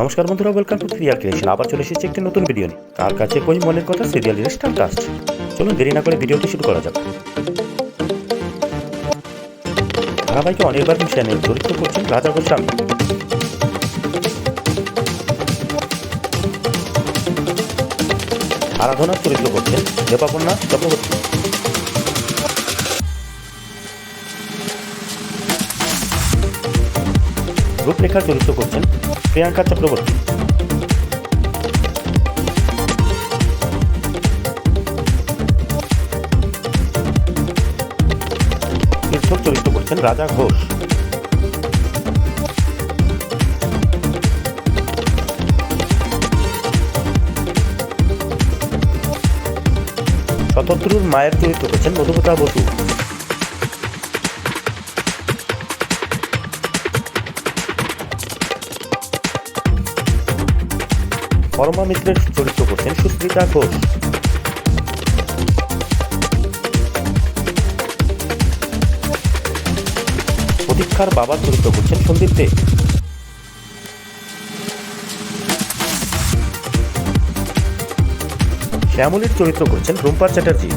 নমস্কার বন্ধুরা welcome to serial creation আবার চলে এসেছি একটি নতুন ভিডিও নিয়ে। কার কাছে কই মনের কথা সিরিয়ালের স্টার কাস্ট চলুন দেরি না করে ভিডিওটি শুরু করা যাক। ধারাবাহিকে অনির্বাণ সেনের চরিত্র করছেন রাজা গোস্বামী। আরাধনা চরিত্র করছেন দেবাপন্না চক্রবর্তী। রূপরেখার চরিত্র করছেন প্রিয়াঙ্কা চক্রবর্তী। চরিত্র করছেন রাজা ঘোষ। শতদ্রুর মায়ের চরিত্র করছেন মধুমিতা বসু। পরমা মিত্রের চরিত্র করছেন সুস্মিতা ঘোষ। প্রতীক্ষার বাবার চরিত্র করছেন সন্দীপ দে। শ্যামলীর চরিত্র করছেন রুম্পা চ্যাটার্জি।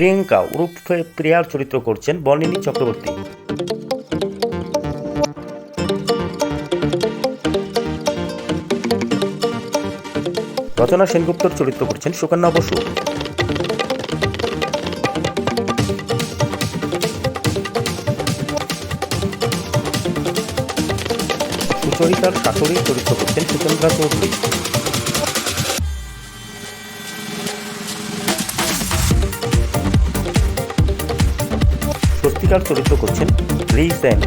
প্রিয়াঙ্কা উরুফে প্রিয়ার চরিত্র করছেন বর্ণিনী চক্রবর্তী। রচনা সেনগুপ্তর চরিত্র করছেন সুকন্যা বসু। সুচরিতার শাশুড়ির চরিত্র করছেন সুচন্দ্রা চৌধুরী। স্বস্তিকার চরিত্র করছেন রি সেন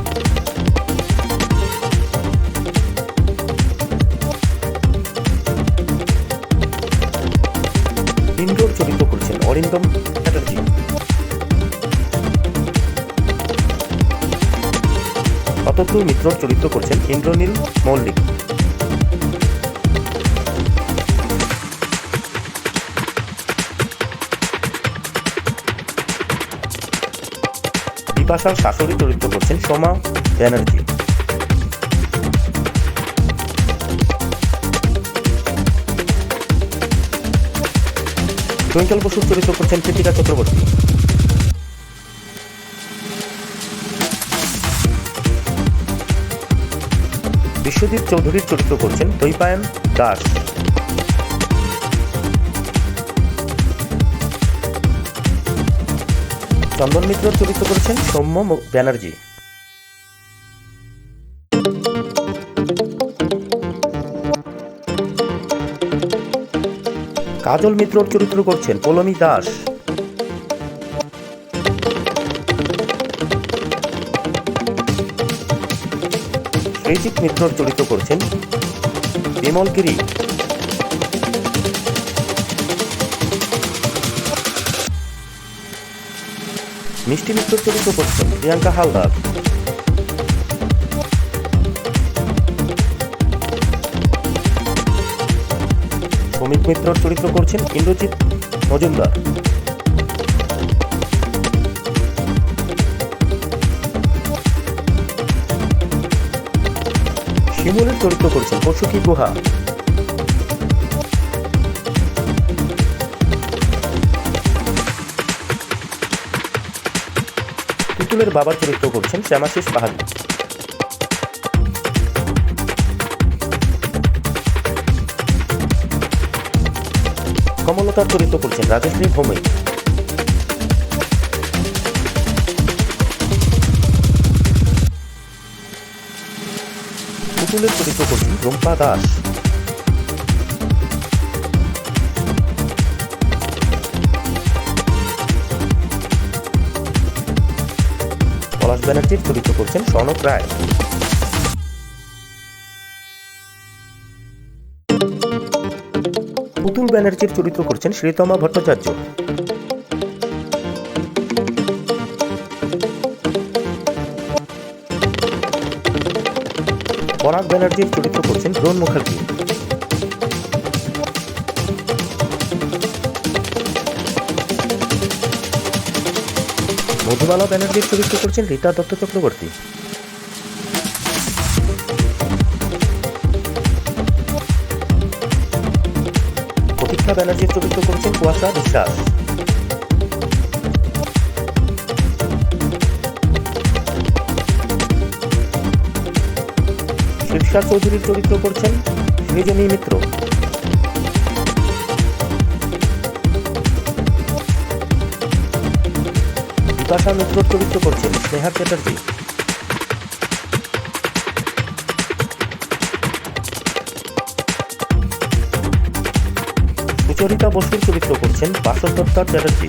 ইন্দ্রর চরিত্র করছেন অরিন্দম চ্যাটার্জি। শতদ্রু মিত্রর চরিত্র করছেন ইন্দ্রনীল মল্লিক। বিপাশার শাশুড়ি চরিত্র করছেন সোমা ব্যানার্জি। টুইঙ্কেল বসুর চরিত্র করছেন কৃতিকা চক্রবর্তী। বিশ্বজিৎ চৌধুরীর চরিত্র করছেন দৈপায়ন দাস। চন্দন মিত্রর চরিত্র করেছেন সৌম্য ব্যানার্জি। কাজল মিত্রর চরিত্র করছেন পলমী দাস। সৃজিৎ মিত্রর চরিত্র করছেন বিমল গিরি। মিষ্টি মিত্রর চরিত্র করছেন প্রিয়াঙ্কা হালদার। শ্রমিক মিত্রর চরিত্র করছেন ইন্দ্রজিৎ মজুমদার। শিমুলের চরিত্র করছেন কৌশিকী গুহা। পুতুলের বাবার চরিত্র করছেন শ্যামাশিস পাহাড়ি। কমলতার চরিত্র করছেন রাজশ্রী ভৌমিক। পুতুলের চরিত্র করছেন রুম্পা দাস। ব্যানার্জির চরিত্র করছেন সনক রায়। পুতুল ব্যানার্জির চরিত্র করছেন শ্রীতমা ভট্টাচার্য। পরাগ ব্যানার্জির চরিত্র করছেন ড্রোন মুখার্জি। মধুবালা ব্যানার্জির চরিত্র করছেন রীতা দত্ত চক্রবর্তী। প্রতীক্ষা ব্যানার্জির চরিত্র করছেন কুয়াশা বিশ্বাস। শীর্ষা চৌধুরীর চরিত্র করছেন সৃজনী মিত্র। বিপাশা মিত্রর করছেন স্নেহা চ্যাটার্জি। সুচরিতা বসুর চরিত্র করছেন বাসন্তর চ্যাটার্জি।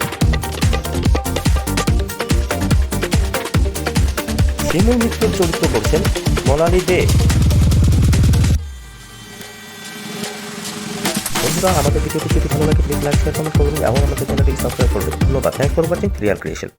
শিমুল মিত্রের চরিত্র করছেন মোনালি দে। বন্ধুরা, আমাদের ভিডিওটি যদি ভালো লাগে প্লিজ লাইক শেয়ার কমেন্ট করুন এবং আমাদের চ্যানেলটি সাবস্ক্রাইব করবেন ধন্যবাদ। Thank for watching real creation